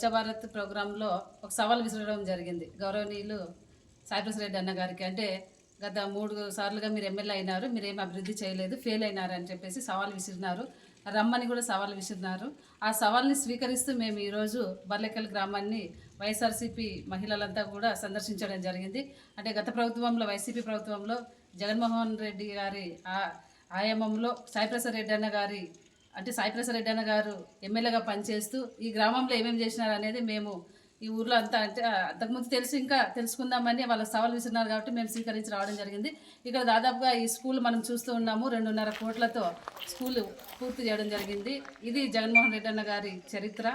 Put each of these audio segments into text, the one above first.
స్వచ్ఛ భారత్ ప్రోగ్రాంలో ఒక సవాల్ విసరడం జరిగింది. గౌరవనీయులు సాయిప్రస్ రెడ్డి అన్న గారికి. అంటే గత మూడు సార్లుగా మీరు ఎమ్మెల్యే అయినారు మీరు ఏం అభివృద్ధి చేయలేదు ఫెయిల్ అయినారు అని చెప్పేసి సవాల్ విసిరినారు. రమ్మని కూడా సవాల్ విసిరినారు. ఆ సవాల్ని స్వీకరిస్తూ మేము ఈరోజు బర్లెక్కల్ గ్రామాన్ని వైఎస్ఆర్సీపీ మహిళలంతా కూడా సందర్శించడం జరిగింది. అంటే గత ప్రభుత్వంలో వైసీపీ ప్రభుత్వంలో జగన్మోహన్ రెడ్డి గారి ఆ- ఆయామంలో సాయిప్రసాద్ రెడ్డి అన్న గారి అంటే సాయిప్రసాద్ రెడ్డి అన్న గారు ఎమ్మెల్యేగా పనిచేస్తూ ఈ గ్రామంలో ఏమేమి చేసినారు అనేది మేము ఈ ఊర్లో అంతా అంటే అంతకుముందు తెలుసు ఇంకా తెలుసుకుందామని వాళ్ళ సవాల్ విసిరినారు కాబట్టి మేము స్వీకరించి రావడం జరిగింది. ఇక్కడ దాదాపుగా ఈ స్కూల్ మనం చూస్తూ ఉన్నాము రెండున్నర కోట్లతో స్కూల్ పూర్తి చేయడం జరిగింది. ఇది జగన్మోహన్ రెడ్డి అన్న గారి చరిత్ర.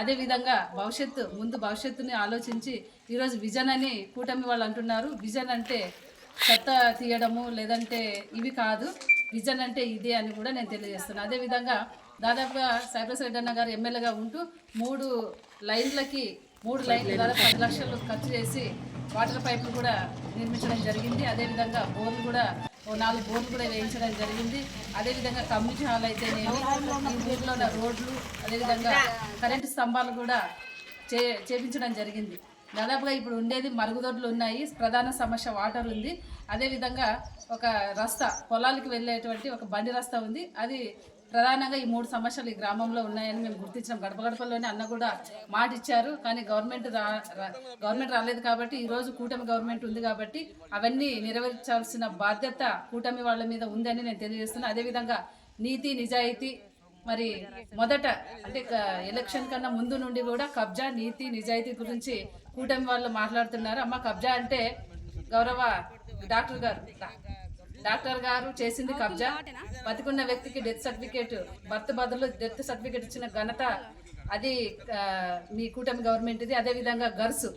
అదేవిధంగా భవిష్యత్తు ముందు భవిష్యత్తుని ఆలోచించి ఈరోజు విజన్ అని కూటమి వాళ్ళు అంటున్నారు. విజన్ అంటే చెత్త తీయడము లేదంటే ఇవి కాదు. విజన్ అంటే ఇదే అని కూడా నేను తెలియజేస్తున్నాను అదేవిధంగా దాదాపుగా సైప్రస్ రెడ్డి అన్న గారు ఎమ్మెల్యేగా ఉంటూ మూడు లైన్లకి మూడు లైన్లు దాదాపు పది లక్షలు ఖర్చు చేసి వాటర్ పైపులు కూడా నిర్మించడం జరిగింది. అదేవిధంగా బోర్లు కూడా ఓ నాలుగు బోర్లు కూడా వేయించడం జరిగింది. అదేవిధంగా కమ్యూనిటీ హాల్ అయితేనేమి ఈ ఊర్లో ఉన్న రోడ్లు అదేవిధంగా కరెంటు స్తంభాలు కూడా చే చేపించడం జరిగింది. దాదాపుగా ఇప్పుడు ఉండేది మరుగుదొడ్లు ఉన్నాయి ప్రధాన సమస్య వాటర్ ఉంది. అదేవిధంగా ఒక రస్తా పొలాలకు వెళ్ళేటువంటి ఒక బండి రస్తా ఉంది. అది ప్రధానంగా ఈ మూడు సమస్యలు ఈ గ్రామంలో ఉన్నాయని మేము గుర్తించాం గడప గడపలోనే అన్న కూడా మాట ఇచ్చారు. కానీ గవర్నమెంట్ రా గవర్నమెంట్ రాలేదు కాబట్టి ఈ రోజు కూటమి గవర్నమెంట్ ఉంది కాబట్టి అవన్నీ నెరవేర్చాల్సిన బాధ్యత కూటమి వాళ్ళ మీద ఉందని నేను తెలియజేస్తున్నాను అదేవిధంగా నీతి నిజాయితీ మరి మొదట అంటే ఎలక్షన్ కన్నా ముందు నుండి కూడా కబ్జా నీతి నిజాయితీ గురించి కూటమి వాళ్ళు మాట్లాడుతున్నారు. అమ్మ కబ్జా అంటే గౌరవ డాక్టర్ గారు డాక్టర్ గారు చేసింది కబ్జా. బతికున్న వ్యక్తికి డెత్ సర్టిఫికేట్ బర్త్ బదులు డెత్ సర్టిఫికేట్ ఇచ్చిన ఘనత అది మీ కూటమి గవర్నమెంట్ ఇది అదేవిధంగా గర్సు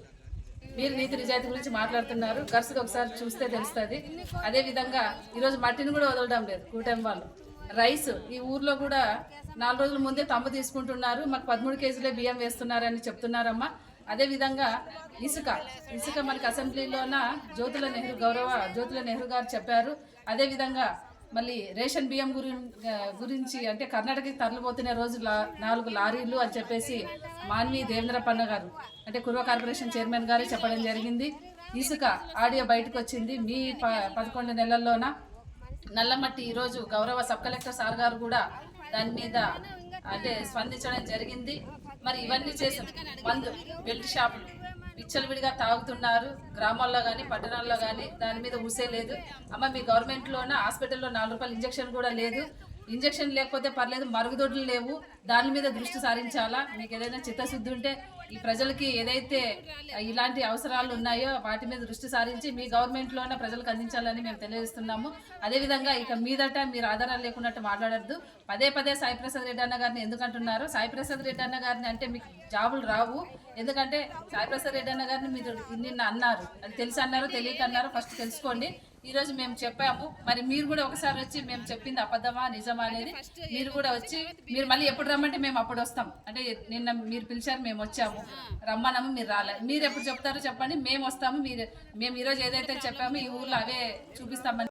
మీరు నీతి నిజాయితీ గురించి మాట్లాడుతున్నారు. గర్సుకి ఒకసారి చూస్తే తెలుస్తుంది. అదేవిధంగా ఈరోజు మట్టిని కూడా వదలడం లేదు కూటమి వాళ్ళు. రైస్ ఈ ఊర్లో కూడా నాలుగు రోజుల ముందే తమ్ము తీసుకుంటున్నారు. మాకు పదమూడు కేజీలే బియ్యం వేస్తున్నారని చెప్తున్నారమ్మా. అదేవిధంగా ఇసుక. ఇసుక మనకి అసెంబ్లీలోన జ్యోతుల నెహ్రూ గౌరవ జ్యోతుల నెహ్రూ గారు చెప్పారు. అదేవిధంగా మళ్ళీ రేషన్ బియ్యం గురి గురించి అంటే కర్ణాటకకి తరలిపోతున్న రోజు నాలుగు లారీలు అని చెప్పేసి మాన్వి దేవేంద్రపన్న గారు అంటే కుర్వ కార్పొరేషన్ చైర్మన్ గారు చెప్పడం జరిగింది. ఇసుక ఆడియో బయటకు వచ్చింది. మీ ప పదకొండు నెలల్లోన నల్లమట్టి ఈరోజు గౌరవ సబ్ కలెక్టర్ సార్ గారు కూడా దాని మీద అంటే స్పందించడం జరిగింది. మరి ఇవన్నీ చేసాం మందు బెల్ట్ షాపులు విచ్చలవిడిగా తాగుతున్నారు. గ్రామాల్లో కానీ పట్టణాల్లో కానీ దాని మీద ఊసే లేదు. అమ్మ మీ గవర్నమెంట్లోన హాస్పిటల్లో నాలుగు రూపాయలు ఇంజక్షన్ కూడా లేదు. ఇంజక్షన్ లేకపోతే పర్లేదు మరుగుదొడ్లు లేవు. దాని మీద దృష్టి సారించాలా? మీకు ఏదైనా చిత్తశుద్ధి ఉంటే ఈ ప్రజలకి ఏదైతే ఇలాంటి అవసరాలు ఉన్నాయో వాటి మీద దృష్టి సారించి మీ గవర్నమెంట్లోనే ప్రజలకు అందించాలని మేము తెలియజేస్తున్నాము. అదేవిధంగా ఇక మీదట మీరు ఆధారాలు లేకున్నట్టు మాట్లాడద్దు. పదే పదే సాయిప్రసాద్ రెడ్డి అన్న గారిని ఎందుకంటున్నారు? సాయిప్రసాద్ రెడ్డి అన్న గారిని అంటే మీకు జాబులు రావు. ఎందుకంటే సాయిప్రసాద్ రెడ్డి అన్న గారిని మీరు నిన్న అన్నారు. అది తెలిసి అన్నారు తెలియక అన్నారు ఫస్ట్ తెలుసుకోండి. ఈ రోజు మేము చెప్పాము. మరి మీరు కూడా ఒకసారి వచ్చి మేము చెప్పింది అబద్ధమా నిజమా అనేది మీరు కూడా వచ్చి మీరు మళ్ళీ ఎప్పుడు రమ్మంటే మేము అప్పుడు వస్తాం. అంటే నిన్న మీరు పిలిచారు మేము వచ్చాము. రమ్మన్నాము మీరు రాలే. మీరు ఎప్పుడు చెప్తారో చెప్పండి. మేము వస్తాము మీరు మేము ఈరోజు ఏదైతే చెప్పామో ఈ ఊర్లో అవే చూపిస్తామని